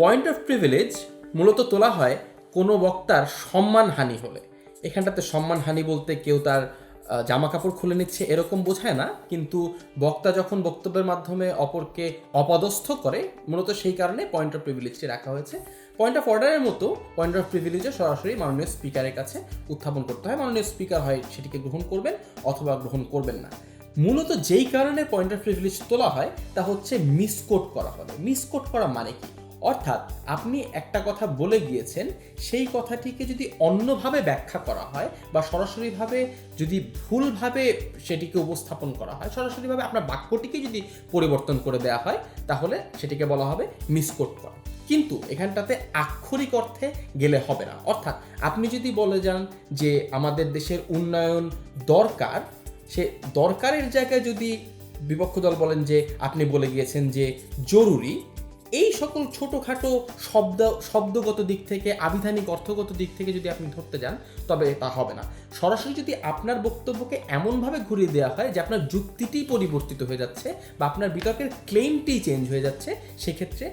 Point of privilege মূলত তোলা হয় কোনো বক্তার সম্মানহানি হলে। এখানটাতে সম্মানহানি বলতে কেউ তার জামা কাপড় খুলে নিচ্ছে এরকম বোঝায় না, কিন্তু বক্তা যখন বক্তব্যের মাধ্যমে অপরকে অপদস্থ করে, মূলত সেই কারণে পয়েন্ট অফ প্রিভিলেজটি রাখা হয়েছে। পয়েন্ট অফ অর্ডারের মতো পয়েন্ট অফ প্রিভিলেজও সরাসরি মাননীয় স্পিকারের কাছে উত্থাপন করতে হয়। মাননীয় স্পিকার হয় সেটিকে গ্রহণ করবেন অথবা গ্রহণ করবেন না। মূলত যেই কারণে পয়েন্ট অফ প্রিভিলেজ তোলা হয়, তা হচ্ছে মিসকোট করা হবে মিসকোট করা মানে কি? অর্থাৎ আপনি একটা কথা বলে গিয়েছেন, সেই কথাটিকে যদি অন্যভাবে ব্যাখ্যা করা হয় বা সরাসরিভাবে যদি ভুলভাবে সেটিকে উপস্থাপন করা হয়, সরাসরিভাবে আপনার বাক্যটিকে যদি পরিবর্তন করে দেওয়া হয়, তাহলে সেটিকে বলা হবে মিসকোট করা। কিন্তু এখানটাতে আক্ষরিক অর্থে গেলে হবে না। অর্থাৎ আপনি যদি বলে যান যে আমাদের দেশের উন্নয়ন দরকার, সে দরকারের জায়গায় যদি বিপক্ষ দল বলেন যে আপনি বলে গিয়েছেন যে জরুরি এই সকল ছোটোখাটো শব্দ, শব্দগত দিক থেকে আবিধানিক অর্থগত দিক থেকে যদি আপনি ধরতে যান, তবে তা হবে না। সরাসরি যদি আপনার বক্তব্যকে এমনভাবে ঘুরিয়ে দেওয়া হয় যে আপনার যুক্তিটি পরিবর্তিত হয়ে যাচ্ছে বা আপনার বিতর্কের ক্লেমটি চেঞ্জ হয়ে যাচ্ছে, সেক্ষেত্রে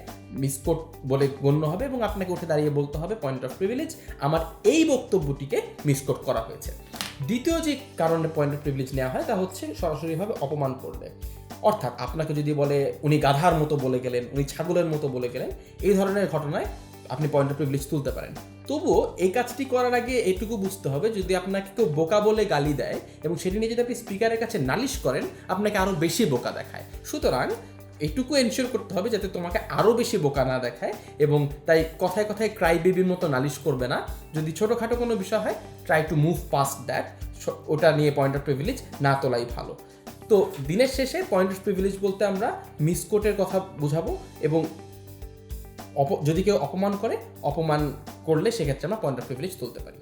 মিসকোট বলে গণ্য হবে এবং আপনাকে উঠে দাঁড়িয়ে বলতে হবে পয়েন্ট অফ প্রিভিলেজ আমার এই বক্তব্যটিকে মিসকোট করা হয়েছে। দ্বিতীয় যে কারণে পয়েন্ট অফ প্রিভিলেজ নেওয়া হয়, তা হচ্ছে সরাসরিভাবে অপমান করলে। অর্থাৎ আপনাকে যদি বলে উনি গাধার মতো বলে গেলেন, উনি ছাগলের মতো বলে গেলেন, এই ধরনের ঘটনায় আপনি পয়েন্ট অফ প্রিভিলেজ তুলতে পারেন। তবুও এই কাজটি করার আগে এটুকু বুঝতে হবে, যদি আপনাকে কেউ বোকা বলে গালি দেয় এবং সেটি নিয়ে যদি আপনি স্পিকারের কাছে নালিশ করেন, আপনাকে আরও বেশি বোকা দেখায়। সুতরাং এটুকু এনশিওর করতে হবে যাতে তোমাকে আরও বেশি বোকা না দেখায় এবং তাই কথায় কথায় ক্রাই বেবির মতো নালিশ করবে না। যদি ছোটোখাটো কোনো বিষয় হয় try to move past that ওটা নিয়ে পয়েন্ট অফ প্রিভিলেজ না তোলাই ভালো। তো দিনের শেষে পয়েন্ট অফ প্রিভিলেজ বলতে আমরা মিসকোটের কথা বোঝাবো এবং অপ যদি কেউ অপমান করে, অপমান করলে সেক্ষেত্রে আমরা পয়েন্ট অফ প্রিভিলেজ তুলতে পারি।